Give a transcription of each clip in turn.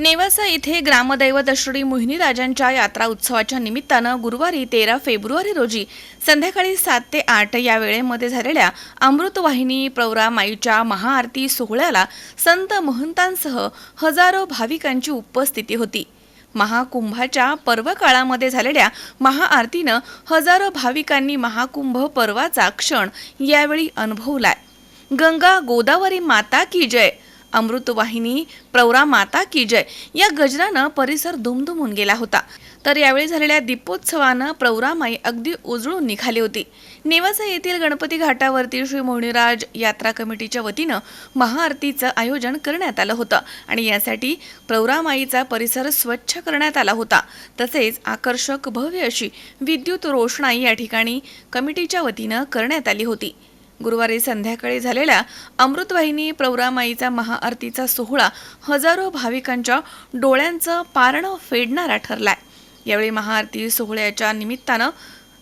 नेवासा येथे ग्रामदैवत श्री मोहिनीराजांच्या यात्रा उत्सवाच्या निमित्तानं गुरुवारी तेरा फेब्रुवारी रोजी संध्याकाळी सात ते आठ या वेळेमध्ये झालेल्या अमृतवाहिनी प्रवरा माईच्या महाआरती सोहळ्याला संत महंतांसह हजारो भाविकांची उपस्थिती होती. महाकुंभाच्या पर्व काळामध्ये झालेल्या महाआरतीनं हजारो भाविकांनी महाकुंभ पर्वाचा क्षण यावेळी अनुभवलाय. गंगा गोदावरी माता की जय! अमृतवाहिनी प्रवरा माता की जय. या गजरानं परिसर दुमदुमून गेला होता. तर यावेळी झालेल्या दीपोत्सवानं प्रवरामाई अगदी उजळून निघाली होती. नेवासा येथील गणपती घाटावरती श्री मोहनीराज यात्रा कमिटीच्या वतीनं महाआरतीचं आयोजन करण्यात आलं होतं आणि यासाठी प्रवरामाईचा परिसर स्वच्छ करण्यात आला होता. तसेच आकर्षक भव्य अशी विद्युत रोषणाई या ठिकाणी कमिटीच्या वतीनं करण्यात आली होती. गुरुवारी संध्याकाळी झालेल्या अमृतवाहिनी प्रवरामाईचा महाआरतीचा सोहळा हजारो भाविकांच्या डोळ्यांचं पारणं फेडणारा ठरलाय. यावेळी महाआरती सोहळ्याच्या निमित्तानं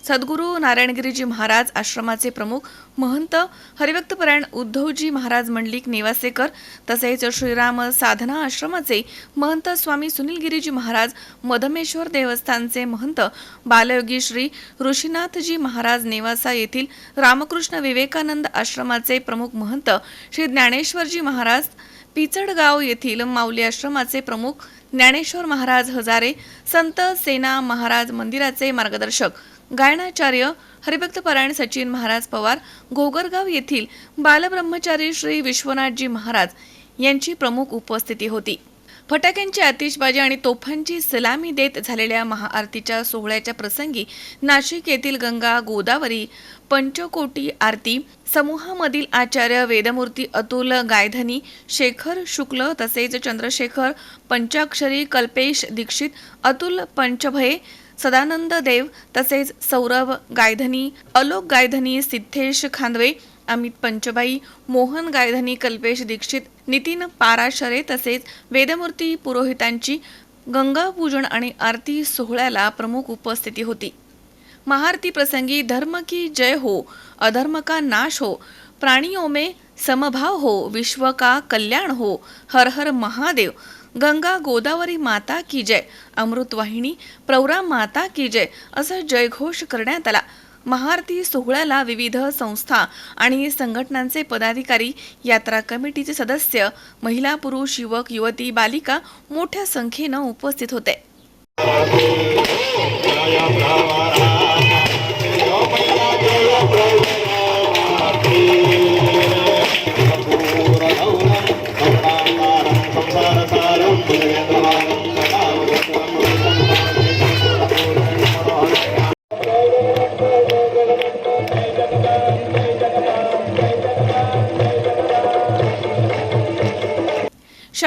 सद्गुरू नारायणगिरीजी महाराज आश्रमाचे प्रमुख महंत हरिभक्तपरायण उद्धवजी महाराज मंडलिक नेवासेकर तसेच श्रीराम साधना आश्रमाचे महंत स्वामी सुनीलगिरीजी महाराज मधमेश्वर देवस्थानचे महंत बालयोगी श्री ऋषीनाथजी महाराज नेवासा येथील रामकृष्ण विवेकानंद आश्रमाचे प्रमुख महंत श्री ज्ञानेश्वरजी महाराज पिचडगाव येथील माऊली आश्रमाचे प्रमुख ज्ञानेश्वर महाराज हजारे संत सेना महाराज मंदिराचे मार्गदर्शक गायनाचार्य हरिभक्तपरायण सचिन महाराज पवार घोगरगाव येथील बालब्रह्मचारी श्री विश्वनाथजी महाराज यांची प्रमुख उपस्थिती होती. फटाक्यांची आतिषबाजी आणि तोफांची सलामी देत झालेल्या महाआरतीच्या सोहळ्याच्या प्रसंगी नाशिक येथील गंगा गोदावरी पंचकोटी आरती समूहामधील आचार्य वेदमूर्ती अतुल गायधनी शेखर शुक्ल तसेच चंद्रशेखर पंचाक्षरी कल्पेश दीक्षित अतुल पंचभये सदानंद देव तसेच सौरभ गायधनी अलोक गायधनी सिद्धेश खांदवे अमित पंचबाई मोहन गायधनी कल्पेश दीक्षित नितीन पाराशरे तसेच वेदमूर्ती पुरोहितांची गंगापूजन आणि आरती सोहळ्याला प्रमुख उपस्थिती होती. महाआरती प्रसंगी धर्म की जय हो अधर्म का नाश हो प्राणियों में समभाव हो विश्व का कल्याण हो हर हर महादेव गंगा गोदावरी माता की जय. अमृतवाहिनी प्रवरा माता की जय. असा जयघोष करण्यात आला. महाआरती सोहळ्याला विविध संस्था आणि संघटनांचे पदाधिकारी यात्रा कमिटीचे सदस्य महिला पुरुष युवक युवती बालिका मोठ्या संख्येनं उपस्थित होते.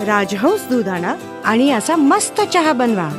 राजहंस दूध आणा आणि असा मस्त चहा बनवा.